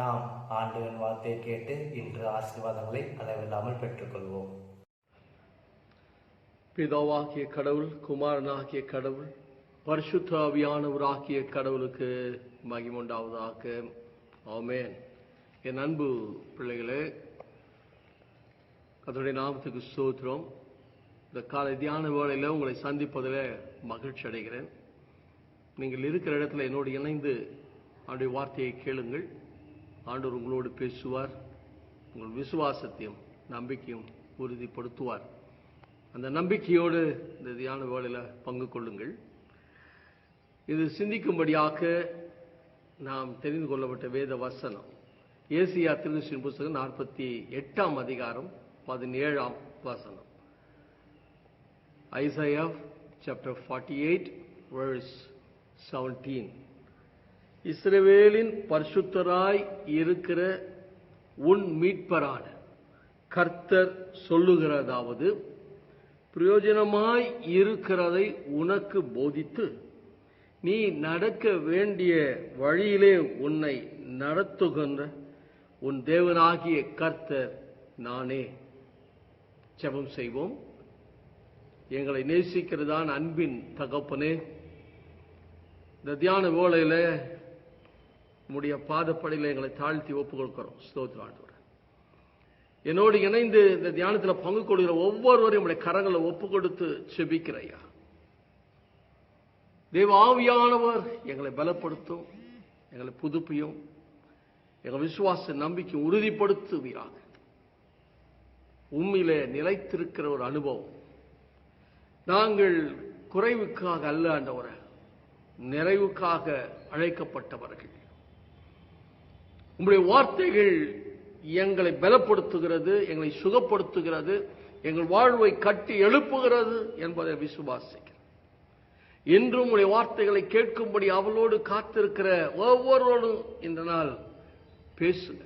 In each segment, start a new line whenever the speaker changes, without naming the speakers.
நாம் ஆண்டவன் வார்த்தையை கேட்டு இன்று ஆசீர்வாதங்களை அளவில்லாமல் பெற்றுக்கொள்வோம்.
பிதாவாகிய கடவுள் குமாரனாகிய கடவுள் பரிசுத்தாவியானவராகிய கடவுளுக்கு மகிமுண்டாவதாக ஆமேன். என் அன்பு பிள்ளைகளே அதனுடைய நாமத்துக்கு சோத்திரம் இந்த காலை தியான வேளையில் உங்களை சந்திப்பதில் மகிழ்ச்சி அடைகிறேன். நீங்கள் இருக்கிற இடத்துல என்னோடு இணைந்து அவருடைய வார்த்தையை கேளுங்கள். ஆண்டவர் உங்களோடு பேசுவார். உங்கள் விசுவாசத்தையும் நம்பிக்கையும் உறுதிப்படுத்துவார். அந்த நம்பிக்கையோடு இந்த தியான வேலையில் பங்கு கொள்ளுங்கள். இது சிந்திக்கும்படியாக நாம் தெரிந்து கொள்ளப்பட்ட வேத வசனம். ஏசியா திருச்சின் புஸ்தகம் நாற்பத்தி எட்டாம் அதிகாரம் பதினேழாம் வசனம். Isaiah chapter forty eight verse seventeen இஸ்ரவேலின் பரிசுத்தராய் இருக்கிற உன் மீட்பரான கர்த்தர் சொல்லுகிறதாவது பிரயோஜனமாய் இருக்கிறதை உனக்கு போதித்து நீ நடக்க வேண்டிய வழியிலே உன்னை நடத்துகின்ற உன் தேவனாகிய கர்த்தர் நானே. ஜெபம் செய்வோம். எங்களை நேசிக்கிறதான் அன்பின் தகப்பனே இந்த தியான வேளையில உம்முடைய பாதப்படையில் எங்களை தாழ்த்தி ஒப்புக் கொடுக்கிறோம் ஸ்தோத்திர ஆண்டவர். என்னோடு இணைந்து இந்த தியானத்தில் பங்கு கொள்கிற ஒவ்வொருவரையும் உடைய கரங்களை ஒப்பு கொடுத்து செபிக்கிறையா தெய்வ ஆவியானவர் எங்களை பலப்படுத்தும் எங்களை புதுப்பியும் எங்கள் விசுவாச நம்பிக்கை உறுதிப்படுத்துவீராக. உண்மையிலே நிலைத்திருக்கிற ஒரு அனுபவம். நாங்கள் குறைவுக்காக அல்ல ஆண்டவரை நிறைவுக்காக அழைக்கப்பட்டவர்கள். உங்களுடைய வார்த்தைகள் எங்களை பலப்படுத்துகிறது எங்களை சுகப்படுத்துகிறது எங்கள் வாழ்வை கட்டி எழுப்புகிறது என்பதை விசுவாசிக்கிறேன் இன்றும் உடைய வார்த்தைகளை கேட்கும்படி அவளோடு காத்திருக்கிற ஒவ்வொருவரும் இந்த நாள் பேசுங்க.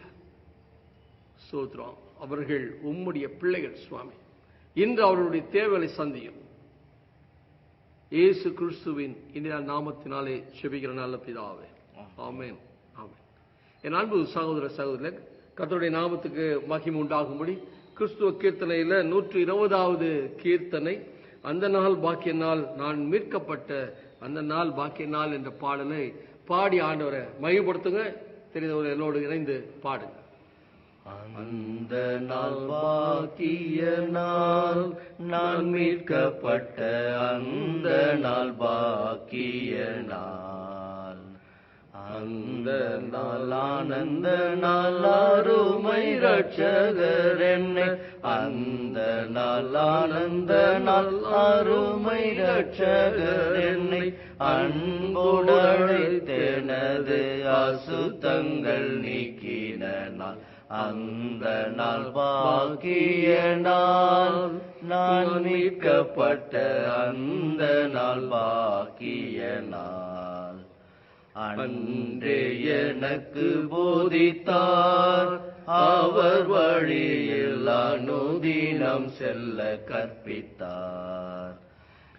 சோத்ரம் அவர்கள் உம்முடைய பிள்ளைகள் சுவாமி. இன்று அவர்களுடைய தேவைகளை சந்தியும். இயேசு கிறிஸ்துவின் இந்தியா நாமத்தினாலே செபிக்கிற நல்ல பிதாவே. ஆமென். என் அன்பு சகோதர சகோதரர் கத்தருடைய நாமத்துக்கு மகிமை உண்டாகும்படி கிறிஸ்துவ கீர்த்தனையில நூற்று இருபதாவது கீர்த்தனை அந்த நாள் பாக்கிய நாள் நான் மீட்கப்பட்ட அந்த நாள் பாக்கிய நாள் என்ற பாடலை பாடி ஆண்டவரை மையப்படுத்துங்க தெரிந்தவர்கள் என்னோடு இணைந்து பாடுங்க.
அந்த நாள் பாக்கிய நாள் நான் மீட்கப்பட்ட அந்த நாள் பாக்கிய நாள். அந்த நாளானந்த நாளாருமை ரட்சகர் என்னை. அந்த நாளானந்த நாளாருமை ரட்சகர் என்னை. அன்புடழைத்தெனது அசுத்தங்கள் நீக்கின நாள் அந்த நாள் பாக்கிய நாள் நான் மீட்கப்பட்ட அந்த நாள் பாக்கிய நாள் அன்றே எனக்கு போதித்தார். அவர் வழியில் அனுதினம் செல்ல கற்பித்தார்.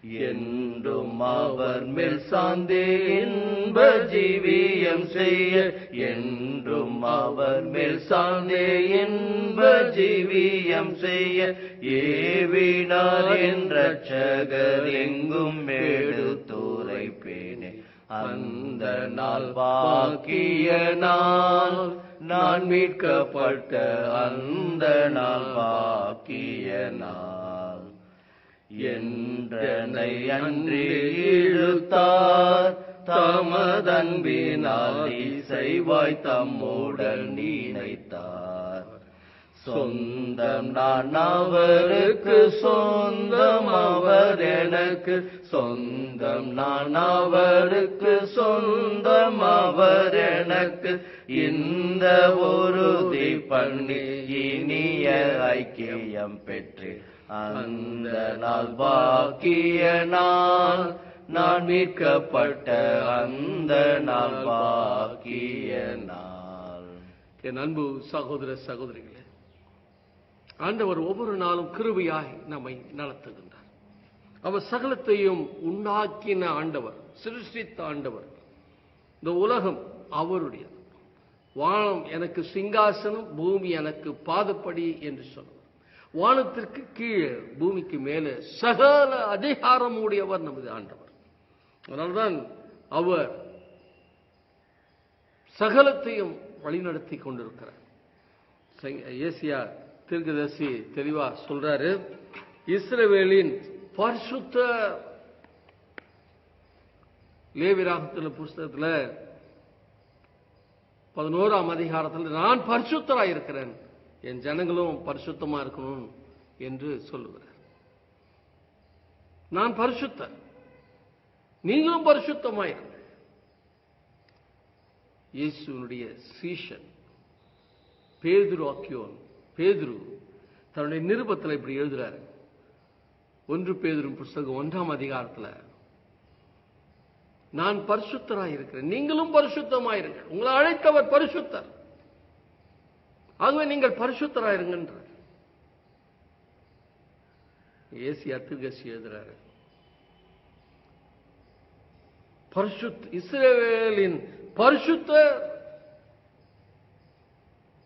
என்றும் அவர் மேல் சாந்தே இன்ப ஜீவியம் செய்ய என்றும் அவர் மேல் சாந்தே இன்ப ஜீவியம் செய்ய ஏவினார் என்ற சகர் எங்கும் எடுத்துரை அந்த நாள் பாக்கிய நாள். நான் மீட்கப்பட்ட அந்த நாள் பாக்கிய நாள். என்றனை அன்றி இழுத்தார். தமதன்பினால் இசைவாய் தம்முடன் நினைத்தார் சொந்தம் நான் அவருக்கு சொந்தம் அவர் எனக்கு. சொந்தம் நான் அவருக்கு சொந்தம் அவர் எனக்கு. இந்த உறுதி பண்ணி இனிய ஐக்கியம் பெற்று அந்த நாள் பாக்கிய நாள். நான் மீட்கப்பட்ட அந்த நாள் பாக்கிய நாள்.
என் அன்பு சகோதர சகோதரிகளே ஆண்டவர் ஒவ்வொரு நாளும் கிருபையாய் நம்மை நடத்துகின்றார். அவர் சகலத்தையும் உண்டாக்கின ஆண்டவர் சிருஷ்டித்த ஆண்டவர். இந்த உலகம் அவருடையது. வானம் எனக்கு சிங்காசனம் பூமி எனக்கு பாதப்படி என்று சொன்னார். வானத்திற்கு கீழே பூமிக்கு மேலே சகல அதிகாரம் உடையவர் நமது ஆண்டவர். அதனால்தான் அவர் சகலத்தையும் வழிநடத்தி கொண்டிருக்கிறார். ஏசியா தீர்க்கதர்சி தெளிவா சொல்றாரு. இஸ்ரவேலின் பரிசுத்த லேவிராகத்தில் புஸ்தகத்துல பதினோராம் அதிகாரத்தில் நான் பரிசுத்தராய் இருக்கிறேன். என் ஜனங்களும் பரிசுத்தமா இருக்கணும் என்று சொல்லுகிறார். நான் பரிசுத்த நீங்களும் பரிசுத்தமாயிருங்க இயேசுனுடைய சீஷன் பேதுரு ஆக்கியோன் பேதுரு தன்னுடைய நிருபத்தில் இப்படி எழுதுறாரு. ஒன்று பேதுரும் புஸ்தகம் ஒன்றாம் அதிகாரத்தில் நான் பரிசுத்தராய் இருக்கிறேன். நீங்களும் பரிசுத்தமாயிருங்க உங்களை அழைத்தவர் பரிசுத்தர். ஆகவே நீங்கள் பரிசுத்தராயிருங்கன்றார் ஏசி அத்துகசி எழுதுறாரு பரிசுத் இஸ்ரேலின் பரிசுத்த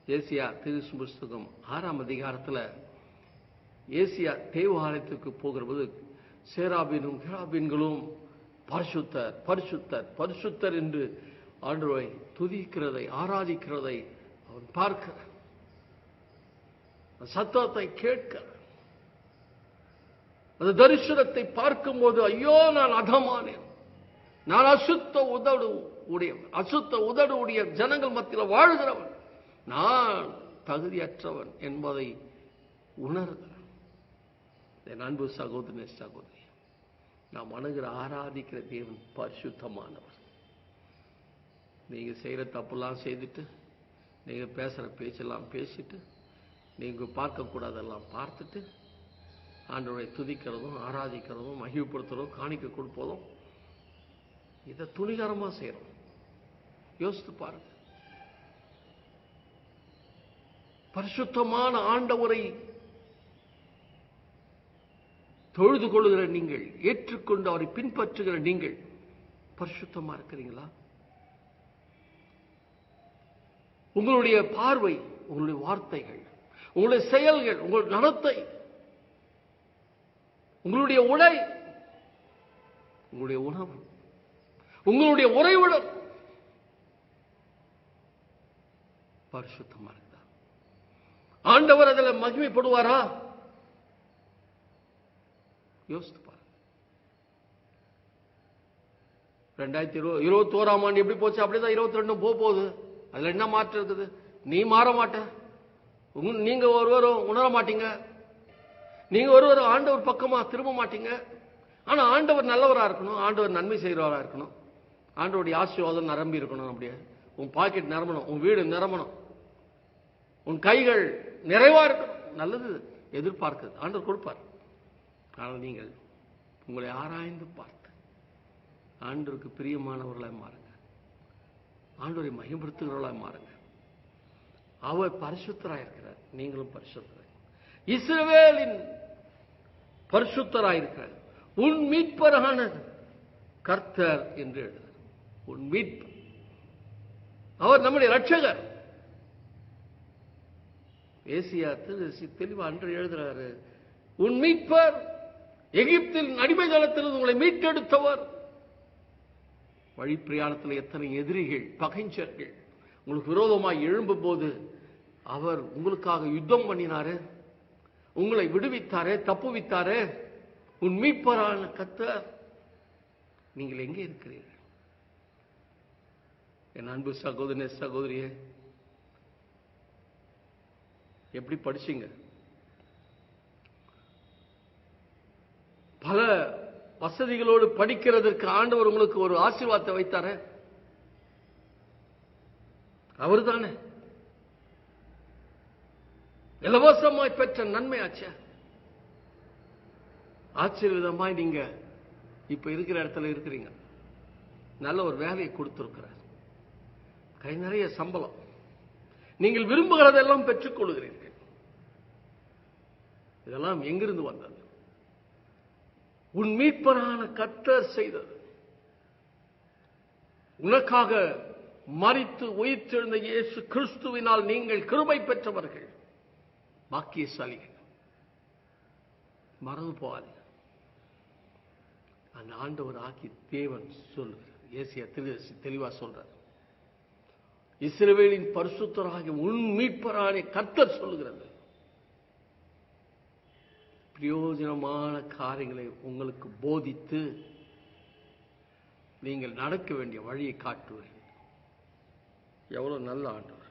ஏசியா திருசு புஸ்தகம் ஆறாம் அதிகாரத்துல ஏசியா தேவாலயத்துக்கு போகிற போது சேராபினும் கிராபின்களும் பரிசுத்தர் பரிசுத்தர் பரிசுத்தர் என்று ஆண்டவரை துதிக்கிறதை ஆராதிக்கிறதை அவன் பார்க்க சத்தத்தை கேட்க அந்த தரிசனத்தை பார்க்கும்போது ஐயோ நான் அதமானேன். நான் அசுத்த உதடு உடையவன். அசுத்த உதடு உடைய ஜனங்கள் மத்தியில் வாழ்கிறவன். நான் தகுதியற்றவன் என்பதை உணர்கிறேன். என் அன்பு சகோதரனே சகோதரி நாம் அணுகிற ஆராதிக்கிற தேவன் பரிசுத்தமானவர். நீங்கள் செய்கிற தப்பெல்லாம் செய்துட்டு நீங்கள் பேசுகிற பேச்செல்லாம் பேசிட்டு நீங்கள் பார்க்கக்கூடாதெல்லாம் பார்த்துட்டு ஆண்டவரை துதிக்கிறதும் ஆராதிக்கிறதும் மகிழ்ப்படுத்துறதும் காணிக்க கொடுப்பதும் இதை துணிகரமாக செய்கிறோம் யோசித்து பாருங்க. பரிசுத்தமான ஆண்டவரை தொழுது கொள்ளுகிற நீங்கள் ஏற்றுக்கொண்டு அவரை பின்பற்றுகிற நீங்கள் பரிசுத்தமா இருக்கிறீங்களா? உங்களுடைய பார்வை உங்களுடைய வார்த்தைகள் உங்களுடைய செயல்கள் உங்கள் நடத்தை உங்களுடைய உடை உங்களுடைய உணவு உங்களுடைய உறைவிடம் பரிசுத்தமா இருக்குதா ஆண்டவர் அதில் மகிமைப்படுவாரா? யோசித்து பாருங்க. ரெண்டாயிரத்தி இருபது இருபத்தோராம் ஆண்டு எப்படி போச்சு? அப்படிதான் இருபத்தி ரெண்டும் போக போகுது. அதுல என்ன மாற்றம் இருக்குது? நீ மாற மாட்ட. நீங்க ஒருவரும் உணர மாட்டீங்க. நீங்க ஒருவரும் ஆண்டவர் பக்கமா திரும்ப மாட்டீங்க. ஆனா ஆண்டவர் நல்லவரா இருக்கணும். ஆண்டவர் நன்மை செய்கிறவரா இருக்கணும். ஆண்டவருடைய ஆசீர்வாதம் நிரம்பி இருக்கணும் அப்படியே. உன் பாக்கெட் நிரம்பணும். உன் வீடு நிரம்பணும். உன் கைகள் நிறைவா இருக்கணும். நல்லது எதிர்பார்க்கிறது. ஆண்டவர் கொடுப்பார். ஆனால் நீங்கள் உங்களை ஆராய்ந்து பார்த்து ஆண்டவருக்கு பிரியமானவர்களாய் மாறுங்க. ஆண்டவரை மகிமைப்படுத்துகிறவர்களாய் மாறுங்க. அவர் பரிசுத்தராக இருக்கிறார். நீங்களும் பரிசுத்தராய். இஸ்ரவேலின் பரிசுத்தராக இருக்கிறார். உன் மீட்பரான கர்த்தர் என்று எழுதுகிறார். உன் மீட்பு. அவர் நம்முடைய ரட்சகர் ஏசியாத்து தெளிவா அன்று எழுதுறாரு. உன் மீட்பர் எகிப்தில் அடிமை தளத்தில் உங்களை மீட்டெடுத்தவர். வழி பிரயாணத்தில் எத்தனை எதிரிகள் பகைஞ்சர்கள் உங்களுக்கு விரோதமாய் எழும்பும் போது அவர் உங்களுக்காக யுத்தம் பண்ணினாரு. உங்களை விடுவித்தாரே தப்புவித்தாரே உன் மீட்பரான கத்தர் நீங்கள் எங்கே இருக்கிறீர்கள்? என் அன்பு சகோதரனே சகோதரியே எப்படி படிச்சீங்க? பல வசதிகளோடு படிக்கிறதற்கு ஆண்டவர் உங்களுக்கு ஒரு ஆசீர்வாதத்தை வைத்தார. அவர் தானே இலவசமாய் பெற்ற நன்மையாச்சே ஆச்சரியவிதமாய் நீங்க இப்ப இருக்கிற இடத்துல இருக்கிறீங்க. நல்ல ஒரு வேலையை கொடுத்திருக்கிறார். கை நிறைய சம்பளம். நீங்கள் விரும்புகிறதெல்லாம் பெற்றுக் கொள்கிறீர்கள். இதெல்லாம் எங்கிருந்து வந்தது? உன் மீட்பரான கத்தர் செய்தது. உனக்காக மறித்து உயிர்த்தெழுந்த இயேசு கிறிஸ்துவினால் நீங்கள் கிருபை பெற்றவர்கள். பாக்கியசாலிகள். மறந்து போகாதீங்க அந்த ஆண்டவர் ஆக்கி தேவன் சொல்லுகிறார். ஏசியா திரு- தெளிவா சொல்றார். இஸ்ரவேலின் பரிசுத்தராக உன் மீட்பரானே கர்த்தர் சொல்லுகிறது. பிரயோஜனமான காரியங்களை உங்களுக்கு போதித்து நீங்கள் நடக்க வேண்டிய வழியை காட்டுவீர்கள். எவ்வளவு நல்ல ஆண்டவர்.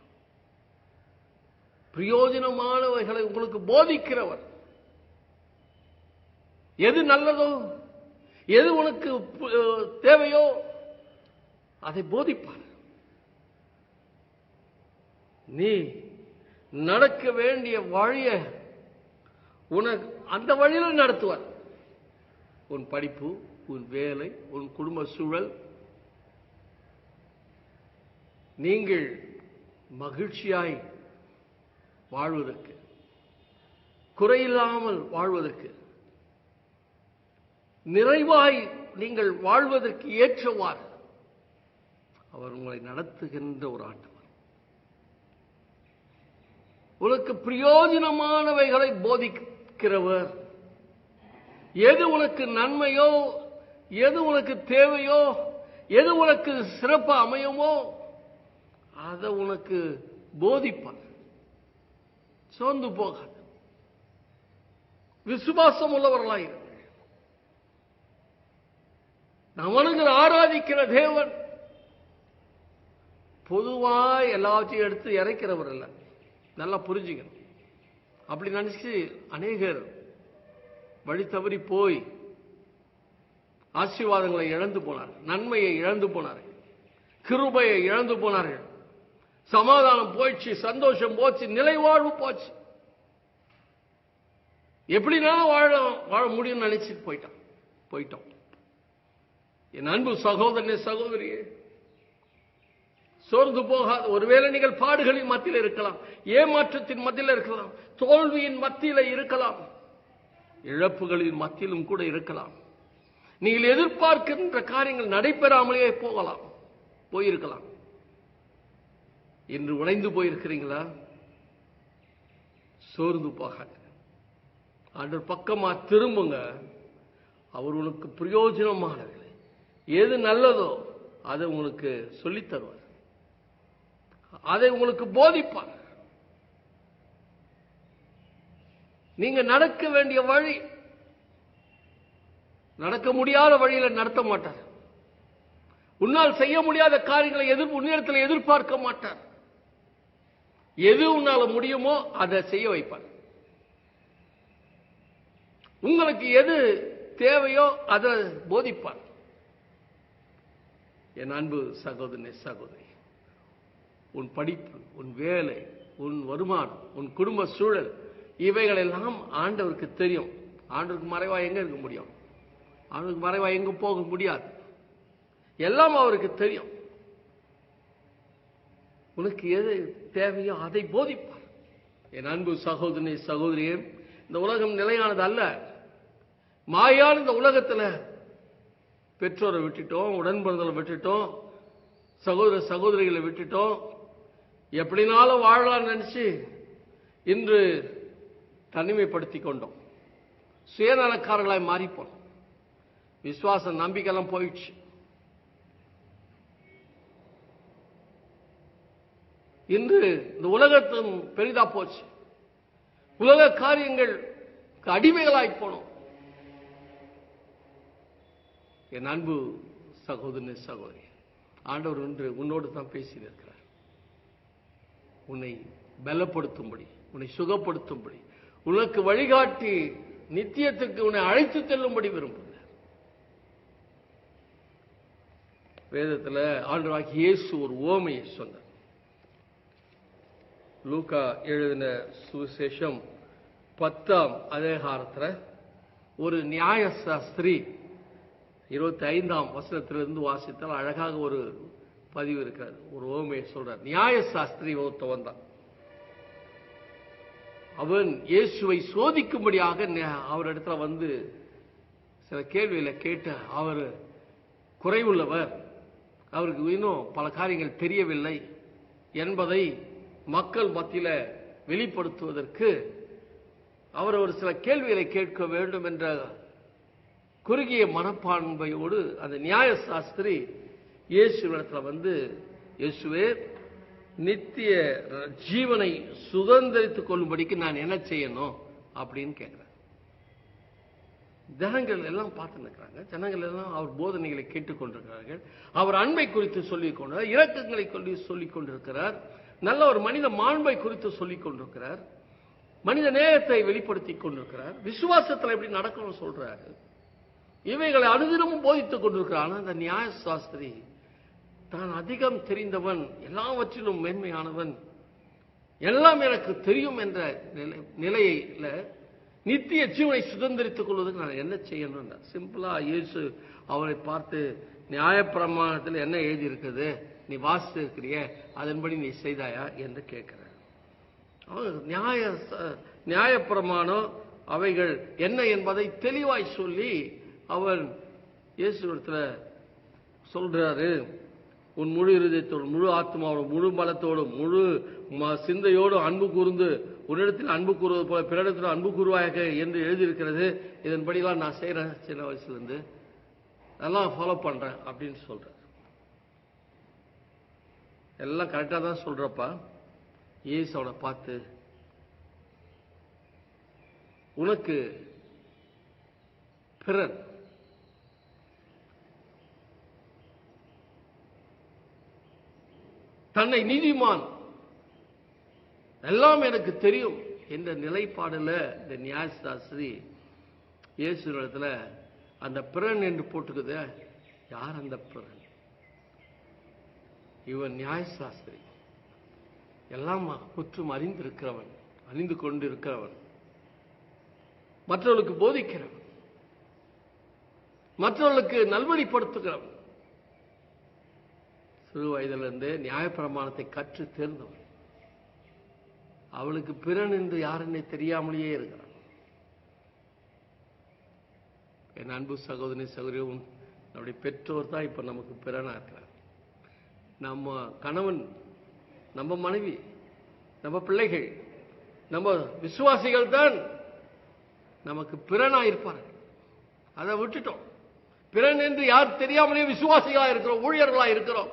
பிரயோஜனமானவைகளை உங்களுக்கு போதிக்கிறவர். எது நல்லதோ எது உனக்கு தேவையோ அதை போதிப்பார். நீ நடக்க வேண்டிய வழிய உனக்கு அந்த வழியில நடத்துவார்? உன் படிப்பு உன் வேலை உன் குடும்ப சூழல். நீங்கள் மகிழ்ச்சியாய் வாழ்வதற்கு குறையில்லாமல் வாழ்வதற்கு நிறைவாய் நீங்கள் வாழ்வதற்கு ஏற்றவாறு அவர் உங்களை நடத்துகின்ற ஒரு ஆண்டவர். உனக்கு பிரயோஜனமானவைகளை போதிக்கும். இருக்கிறவர். எது உனக்கு நன்மையோ எது உனக்கு தேவையோ எது உனக்கு சிறப்பு அமையுமோ அதை உனக்கு போதிப்பார். சோர்ந்து போக விசுவாசம் உள்ளவர்களாயிருங்கள் அவனுக்கு ஆராதிக்கிற தேவன் பொதுவாக எல்லாத்தையும் எடுத்து இறைக்கிறவர் இல்லை நல்லா புரிஞ்சுக்கணும். அப்படி நினைச்சு அநேகர் வழி தவறி போய் ஆசீர்வாதங்களை இழந்து போனார் நன்மையை இழந்து போனார்கள். கிருபையை இழந்து போனார்கள். சமாதானம் போயிடுச்சு சந்தோஷம் போச்சு நிலை வாழ்வு போச்சு எப்படினாலும் வாழ வாழ முடியும்னு நினைச்சிட்டு போயிட்டான் போயிட்டோம். என் அன்பு சகோதரனே சகோதரியே சோர்ந்து போகாத ஒருவேளை நீங்கள் பாடுகளின் மத்தியில் இருக்கலாம் ஏமாற்றத்தின் மத்தியில் இருக்கலாம் தோல்வியின் மத்தியில் இருக்கலாம் இழப்புகளின் மத்தியிலும் கூட இருக்கலாம். நீங்கள் எதிர்பார்க்கின்ற காரியங்கள் நடைபெறாமலேயே போகலாம் போயிருக்கலாம். இன்று உழைந்து போயிருக்கிறீங்களா? சோர்ந்து போகாது. அன்று பக்கமா திரும்புங்க. அவர் உனக்கு பிரயோஜனமானவர்கள் எது நல்லதோ அதை உங்களுக்கு சொல்லித் தருவார். அதை உங்களுக்கு போதிப்பார். நீங்க நடக்க வேண்டிய வழி நடக்க முடியாத வழியில நடத்த மாட்டார். உன்னால் செய்ய முடியாத காரியங்களை எதிர் உன்னிடத்தில் எதிர்பார்க்க மாட்டார். எது உன்னால முடியுமோ அதை செய்ய வைப்பார். உங்களுக்கு எது தேவையோ அதை போதிப்பார். என் அன்பு சகோதரனே சகோதரி உன் படிப்பு உன் வேலை உன் வருமானம் உன் குடும்ப சூழல் இவைகளெல்லாம் ஆண்டவருக்கு தெரியும். ஆண்டவருக்கு மறைவா எங்க இருக்க முடியும்? ஆண்டவருக்கு மறைவா எங்க போக முடியாது. எல்லாம் அவருக்கு தெரியும். உனக்கு எது தேவையோ அதை போதிப்பார். என் அன்பு சகோதரி சகோதரியே இந்த உலகம் நிலையானது அல்ல. மாயான இந்த உலகத்துல பெற்றோரை விட்டுட்டோம் உடன்பிறந்தலை விட்டுட்டோம் சகோதர சகோதரிகளை விட்டுட்டோம். எப்படினாலும் வாழலாம் நினைச்சு இன்று தனிமைப்படுத்தி கொண்டோம். சுயநலக்காரர்களாய் மாறிப்போம் விசுவாச நம்பிக்கைலாம் போயிடுச்சு. இன்று இந்த உலகத்தும் பெரிதா போச்சு. உலக காரியங்கள் அடிமைகளாய் போனோம். என் அன்பு சகோதரி சகோதரி ஆண்டவர் ஒன்று உன்னோடு தான் பேசியிருக்கிறார். உன்னை பலப்படுத்தும்படி உன்னை சுகப்படுத்தும்படி உனக்கு வழிகாட்டி நித்தியத்துக்கு உன்னை அழைத்து செல்லும்படி விரும்புகிறார். வேதத்துல ஆண்டவராகிய இயேசு ஒரு ஓமையை சொன்னார். லூகா எழுதின சுவிசேஷம் பத்தாம் அதிகாரத்தில் ஒரு நியாய சாஸ்திரி இருபத்தி ஐந்தாம் வசனத்திலிருந்து வாசித்தால் அழகாக ஒரு பதிவு இருக்கிறார் ஒரு ஓமையை சொல்றார். நியாய சாஸ்திரி ஒருத்தவன் தான். அவன் இயேசுவை சோதிக்கும்படியாக அவர் அவரிடத்துல வந்து சில கேள்விகளை கேட்டு அவர் குறைவுள்ளவர். அவருக்கு இன்னும் பல காரியங்கள் தெரியவில்லை என்பதை மக்கள் மத்தியில வெளிப்படுத்துவதற்கு அவர் ஒரு சில கேள்விகளை கேட்க வேண்டும் என்ற குறுகிய மனப்பான்மையோடு அந்த நியாய சாஸ்திரி இயேசுவிடத்துல வந்து இயேசுவே நித்திய ஜீவனை சுதந்திரித்துக் கொள்ளும்படிக்கு நான் என்ன செய்யணும்? அப்படின்னு கேட்கிறேன் ஜனங்கள் எல்லாம் பார்த்து நிற்கிறாங்க ஜனங்கள் எல்லாம் அவர் போதனைகளை கேட்டுக்கொண்டிருக்கிறார்கள். அவர் அன்பை குறித்து சொல்லிக் கொண்டார் இரக்கங்களை கொண்டு சொல்லிக் கொண்டிருக்கிறார். நல்ல ஒரு மனித மாண்பை குறித்து சொல்லிக் கொண்டிருக்கிறார். மனித நேயத்தை வெளிப்படுத்திக் கொண்டிருக்கிறார். விசுவாசத்தில் எப்படி நடக்கணும்னு சொல்றாரு. இவைகளை அனுதினமும் போதித்துக் கொண்டிருக்கிறார். அந்த நியாய சாஸ்திரி தான் அதிகம் தெரிந்தவன் எல்லாவற்றிலும் மேன்மையானவன். எல்லாம் எனக்கு தெரியும் என்ற நிலையில நித்திய ஜீவனை சுதந்திரித்துக் கொள்வதற்கு நான் என்ன செய்யணும் சிம்பிளா இயேசு அவரை பார்த்து நியாயப்பிரமாணத்தில் என்ன எழுதி இருக்குது நீ வாசித்து இருக்கிறிய அதன்படி நீ செய்தாயா? என்று கேட்கிறார். அவன் நியாய ச- நியாயப்பிரமாணம் அவைகள் என்ன என்பதை தெளிவாய் சொல்லி அவன் இயேசுவிடத்துல சொல்றாரு. உன் முழு இருதயத்தோடும் முழு ஆத்மாவோடும் முழு பலத்தோடும் முழு ம- சிந்தையோடும் அன்பு கூர்ந்து உன்னிடத்தில் அன்பு கூறுவது போல பிறரிடத்தில் அன்பு கூறுவாயாக என்று எழுதியிருக்கிறது. இதன்படிலாம் நான் செய்கிறேன் சின்ன வயசுலேருந்து நல்லா அதெல்லாம் ஃபாலோ பண்றேன் அப்படின்னு சொல்றேன். எல்லாம் கரெக்டாக தான் சொல்றப்பா. இயேசுவோட பார்த்து உனக்கு பிறர் தன்னை நீதிமான். எல்லாம் எனக்கு தெரியும் என்ற நிலைப்பாடில் இந்த நியாயசாஸ்திரி இயேசு இடத்துல அந்த பிறன் என்று போட்டுக்குது. யார் அந்த பிறன்? இவன் நியாயசாஸ்திரி. எல்லாம் குற்றம் அறிந்திருக்கிறவன் அறிந்து கொண்டு இருக்கிறவன் மற்றவர்களுக்கு போதிக்கிறவன். மற்றவர்களுக்கு நல்வழிப்படுத்துகிறவன். சிறு வயதிலிருந்தே நியாயப்பிரமாணத்தை கற்று தேர்ந்தவன். அவளுக்கு பிறன் என்று யாருன்னே தெரியாமலேயே இருக்கிறான். என் அன்பு சகோதரி சகோதரியும் நம்முடைய பெற்றோர் தான் இப்ப நமக்கு பிறனா இருக்கிறார். நம்ம கணவன் நம்ம மனைவி நம்ம பிள்ளைகள் நம்ம விசுவாசிகள் தான் நமக்கு பிறனா இருப்பார்கள். அதை விட்டுட்டோம். பிறன் என்று யார் தெரியாமலே விசுவாசிகளா இருக்கிறோம் ஊழியர்களா இருக்கிறோம்.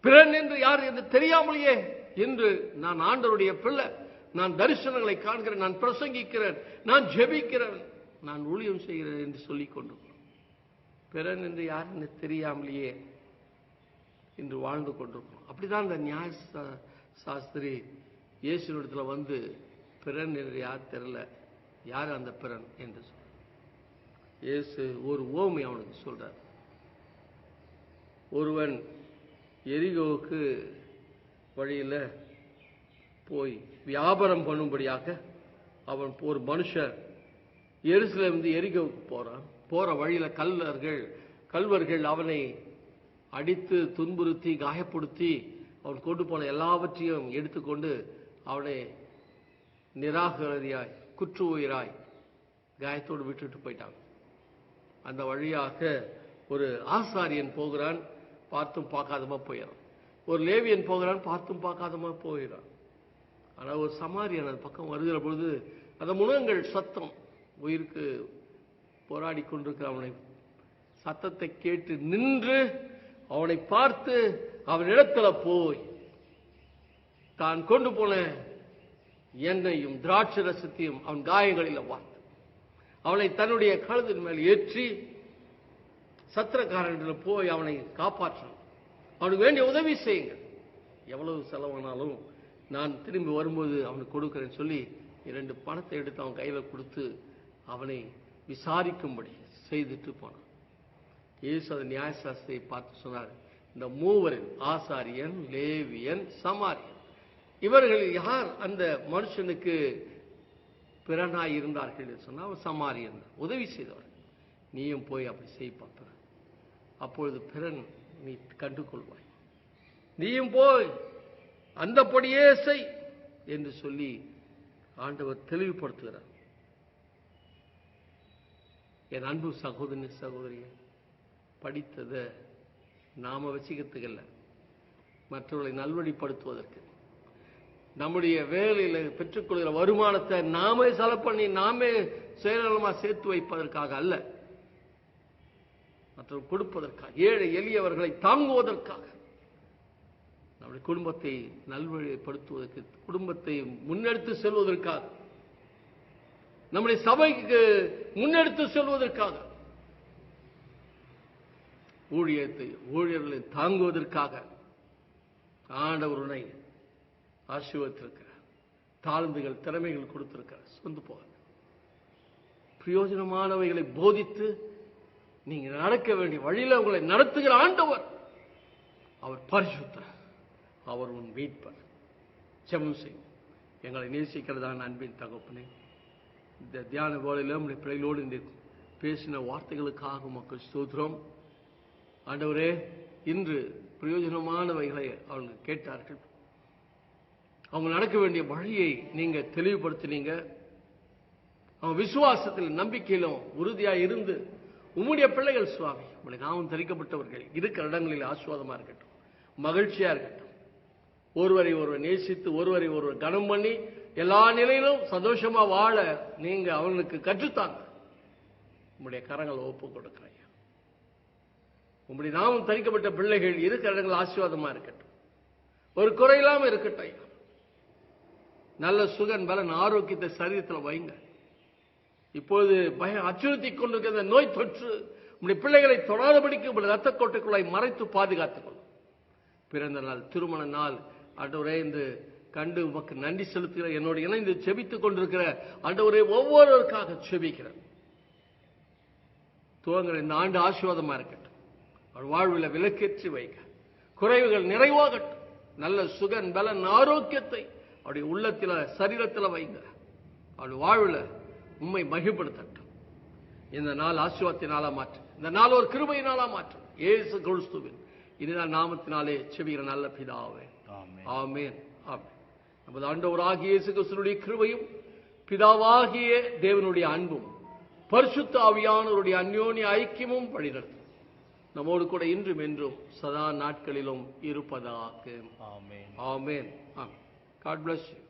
பிறன் என்று யார் என்று தெரியாமலேயே இன்று நான் ஆண்டருடைய பிள்ளை. நான் தரிசனங்களை காண்கிறேன் நான் பிரசங்கிக்கிறேன் நான் ஜெபிக்கிறேன். நான் ஊழியம் செய்கிறேன் என்று சொல்லிக் கொண்டு. பிறன் என்று யார் என்று தெரியாமலேயே இன்று வாழ்ந்து கொண்டிருக்கிறோம். அப்படிதான் இந்த நியாய சா- சாஸ்திரி இயேசுனிடத்தில் வந்து பிறன் என்று யார் தெரியல யார் அந்த பிறன் என்று சொல்ற இயேசு ஒரு ஓமை அவனுக்கு சொல்றார். ஒருவன் எரிகோவுக்கு வழியில் போய் வியாபாரம் பண்ணும்படியாக அவன் ஒரு மனுஷர் எருசலேமிருந்து எரிகோவுக்கு போறான். போற வழியில் கல்லர்கள் கல்வர்கள் அவனை அடித்து துன்புறுத்தி காயப்படுத்தி அவன் கொண்டு போன எல்லாவற்றையும் எடுத்துக்கொண்டு அவனை நிராகரியாய் குற்று உயிராய் காயத்தோடு விட்டுட்டு போயிட்டாங்க அந்த வழியாக ஒரு ஆசாரியன் போகிறான். பார்த்தும் பார்க்காதமா போயிடும். ஒரு லேவியன் போகிறான் பார்த்தும் பார்க்காதமா போயிடான் ஆனால் ஒரு சமாரியன் அந்த பக்கம் வருகிற பொழுது அந்த முழங்கள் சத்தம் உயிருக்கு போராடி கொண்டிருக்கிற அவனை சத்தத்தை கேட்டு நின்று அவனை பார்த்து அவனிடத்துல போய் தான் கொண்டு போன எண்ணெயும் திராட்சை ரசத்தையும் அவன் காயங்களில் வார்த்து அவனை தன்னுடைய கழுதின் மேல் ஏற்றி சத்திரக்காரனிடம் போய் அவனை காப்பாற்றணும். அவனுக்கு வேண்டிய உதவி செய்யுங்கள் எவ்வளவு செலவானாலும் நான் திரும்பி வரும்போது அவனுக்கு கொடுக்கிறேன்னு சொல்லி இரண்டு பணத்தை எடுத்து அவன் கையில் கொடுத்து அவனை விசாரிக்கும்படி செய்துட்டு போனான். இயேசு அந்த நியாயசாஸ்திரியை பார்த்து சொன்னார் இந்த மூவரில் ஆசாரியன் லேவியன் சமாரியன். இவர்கள் யார்? அந்த மனுஷனுக்கு பிறனாய் இருந்தார்கள் என்று சொன்னால் அவன் சமாரியன் உதவி செய்தவர். நீயும் போய் அப்படி செய் பார்ப்பேன் அப்பொழுது பிறன் நீ கண்டு கொள்வாய் நீயும் போய் அந்தப்படியே செய் என்று சொல்லி ஆண்டவர் தெளிவுபடுத்துகிறார். என் அன்பு சகோதரி சகோதரிய படித்ததை நாம வச்சுக்கிறதுக்கு இல்லை மற்றவர்களை நல்வழிப்படுத்துவதற்கு. நம்முடைய வேலையில் பெற்றுக்கொள்கிற வருமானத்தை நாமே செலவு பண்ணி நாமே செயலமாக சேர்த்து வைப்பதற்காக அல்ல. மற்றும் கொடுப்பதற்காக ஏழை எளியவர்களை தாங்குவதற்காக. நம்முடைய குடும்பத்தை நல்வழிப்படுத்துவதற்கு குடும்பத்தை முன்னெடுத்து செல்வதற்காக. நம்முடைய சபைக்கு முன்னெடுத்து செல்வதற்காக. ஊழியத்தை ஊழியர்களை தாங்குவதற்காக ஆண்டவருனை உன்னை ஆசீர்வதித்திருக்கிறார். தாழ்ந்துகள் திறமைகள் கொடுத்திருக்கிறார். சொந்து போக பிரயோஜனமானவைகளை போதித்து நீங்க நடக்க வேண்டிய வழியில உங்களை நடத்துகிற ஆண்டவர். அவர் பரிசுத்தர். அவர் உன் மீட்பர். ஜெபம் செய்யும் எங்களை நேசிக்கிறதான அன்பின் தகப்பனே. இந்த தியான வேளையில நம்முடைய பிள்ளைகளோடு இந்த பேசின வார்த்தைகளுக்காக மக்கள் ஸ்தோத்திரம். ஆண்டவரே இன்று பிரயோஜனமானவைகளை அவங்க கேட்டார்கள். அவங்க நடக்க வேண்டிய வழியை நீங்க தெளிவுபடுத்தினீங்க. அவங்க விசுவாசத்தில் நம்பிக்கையிலும் உறுதியாக இருந்து உம்முடைய பிள்ளைகள் சுவாமி உங்களை நாமும் தரிக்கப்பட்டவர்கள். இருக்கிற இடங்களில் ஆசுவாதமாக இருக்கட்டும் மகிழ்ச்சியா இருக்கட்டும். ஒருவரை ஒருவர் நேசித்து ஒருவரை ஒருவர் கனம் பண்ணி எல்லா நிலையிலும் சந்தோஷமா வாழ நீங்க அவனுக்கு கற்றுத்தாங்க. உங்களுடைய கரங்களை ஒப்பு கொடுக்கிறேன் உங்களுடைய நாமும் தரிக்கப்பட்ட பிள்ளைகள் இருக்கிற இடங்கள் ஆசீர்வாதமா இருக்கட்டும். ஒரு குறையில்லாம இருக்கட்டும் நல்ல சுகன் பலன் ஆரோக்கியத்தை சரீரத்தில் வைங்க. இப்போது பயம் அச்சுறுத்தி கொண்டிருக்கிற நோய் தொற்று உங்களுடைய பிள்ளைகளை தொடாதபடிக்கு உங்களுடைய ரத்த கோட்டைக்குள்ளாய் மறைத்து பாதுகாத்துக் கொள்ளும். பிறந்த நாள் திருமண நாள் ஆண்டவரே என்று கண்டு உமக்கு நன்றி செலுத்துகிற என்னோடு இணைந்து செபித்துக் கொண்டிருக்கிற ஆண்டவரே ஒவ்வொருவருக்காக செபிக்கிறேன். துவங்குற இந்த ஆண்டு ஆசீர்வாதமா இருக்கட்டும். அவர் வாழ்வில் விலக்கேற்றி வைக்க. குறைவுகள் நிறைவாகட்டும். நல்ல சுகன் பலன் ஆரோக்கியத்தை அவருடைய உள்ளத்தில் சரீரத்தில் வைங்க. அவருடைய வாழ்வில் உண்மை மகிழ்படுத்தட்டும். இந்த நாள் ஆசீர்வாதத்தினாலா மாற்றும். இந்த நாள் ஒரு கிருபையினாலா மாற்றும். ஏசு கிறிஸ்துவின் இதுதான் நாமத்தினாலே செவிகிற நல்ல பிதாவே.
ஆமென்.
ஆமென். நமது ஆண்டவராகிய இயேசு கிறிஸ்துனுடைய கிருபையும் பிதாவாகிய தேவனுடைய அன்பும் பரிசுத்த ஆவியானவருடைய அந்யோன்ய ஐக்கியமும் வழிநடத்தும் நம்மோடு கூட இன்றும் என்றும் சதா நாட்களிலும் இருப்பதாக.
ஆமென்.
ஆமென். ஆமென். God bless you.